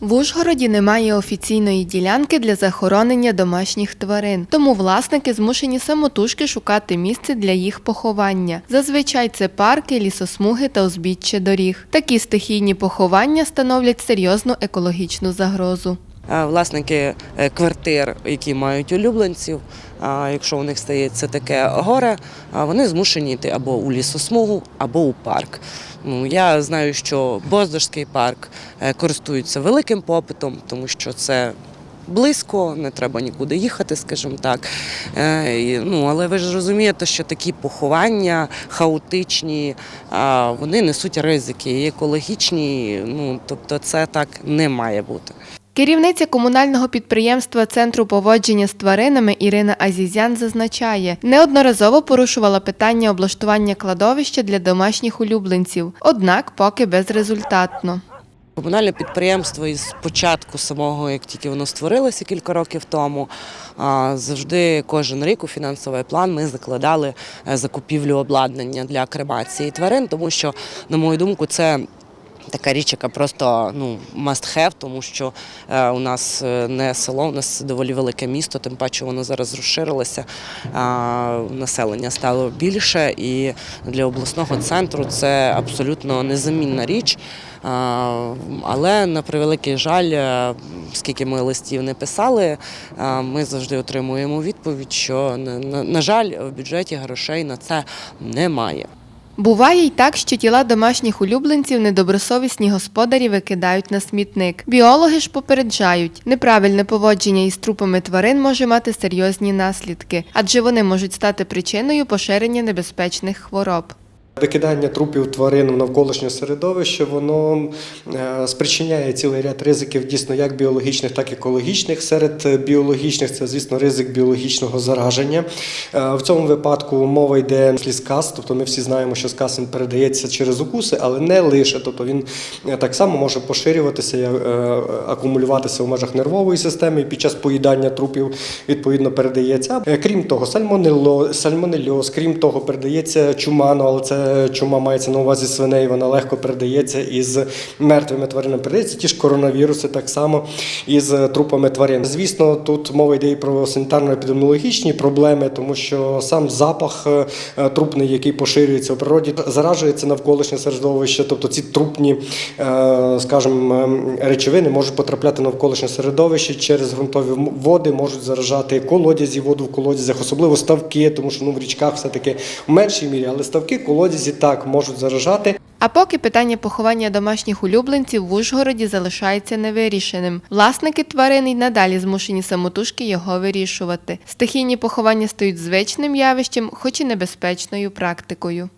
В Ужгороді немає офіційної ділянки для захоронення домашніх тварин, тому власники змушені самотужки шукати місце для їх поховання. Зазвичай це парки, лісосмуги та узбіччя доріг. Такі стихійні поховання становлять серйозну екологічну загрозу. Е, власники е, квартир, які мають улюбленців. Якщо у них стається таке горе, вони змушені йти або у лісосмугу, або у парк. Ну я знаю, що Боздорський парк е, користується великим попитом, тому що це. Близько, не треба нікуди їхати, скажімо так. Е, ну, але ви ж розумієте, що такі поховання хаотичні, а, вони несуть ризики і екологічні. Ну, тобто це так не має бути. Керівниця комунального підприємства Центру поводження з тваринами Ірина Азізян зазначає, неодноразово порушувала питання облаштування кладовища для домашніх улюбленців, однак поки безрезультатно. Комунальне підприємство із початку самого, як тільки воно створилося кілька років тому, завжди кожен рік у фінансовий план ми закладали е, закупівлю обладнання для кремації тварин, тому що, на мою думку, це. Така річ, яка просто ну must have, тому що е, у нас е, не село, у нас доволі велике місто, тим паче воно зараз розширилося, населення стало більше, і для обласного центру це абсолютно незамінна річ. Але на превеликий жаль, е, скільки ми листів не писали, ми завжди отримуємо відповідь, що на жаль, в бюджеті грошей на це немає. Буває й так, що тіла домашніх улюбленців недобросовісні господарі викидають на смітник. Біологи ж попереджають, неправильне поводження із трупами тварин може мати серйозні наслідки, адже вони можуть стати причиною поширення небезпечних хвороб. Викидання трупів тварин в навколишнє середовище воно е, спричиняє цілий ряд ризиків, дійсно як біологічних, так і екологічних. Серед біологічних це, звісно, ризик біологічного зараження. Е, В цьому випадку мова йде сказ, тобто ми всі знаємо, що сказ він передається через укуси, але не лише. Тобто він е, так само може поширюватися, акумулюватися в межах нервової системи і під час поїдання трупів відповідно передається. Крім того, сальмонельоз, крім того, передається чума, ну, але це чума мається на увазі свиней, вона легко передається із мертвими тваринами. Передається ті ж коронавіруси, так само із трупами тварин. Звісно, тут мова йде і про санітарно-епідеміологічні проблеми, тому що сам запах е, трупний, який поширюється в природі, заражується навколишнє середовище, тобто ці трупні, е, скажімо, речовини можуть потрапляти навколишнє середовище через ґрунтові води, можуть заражати колодязі, воду в колодязях, особливо ставки, тому що ну, в річках все-таки в меншій мірі, але ставки, колодязі так можуть заражати. А поки питання поховання домашніх улюбленців в Ужгороді залишається невирішеним. Власники тварин й надалі змушені самотужки його вирішувати. Стихійні поховання стають звичним явищем, хоч і небезпечною практикою.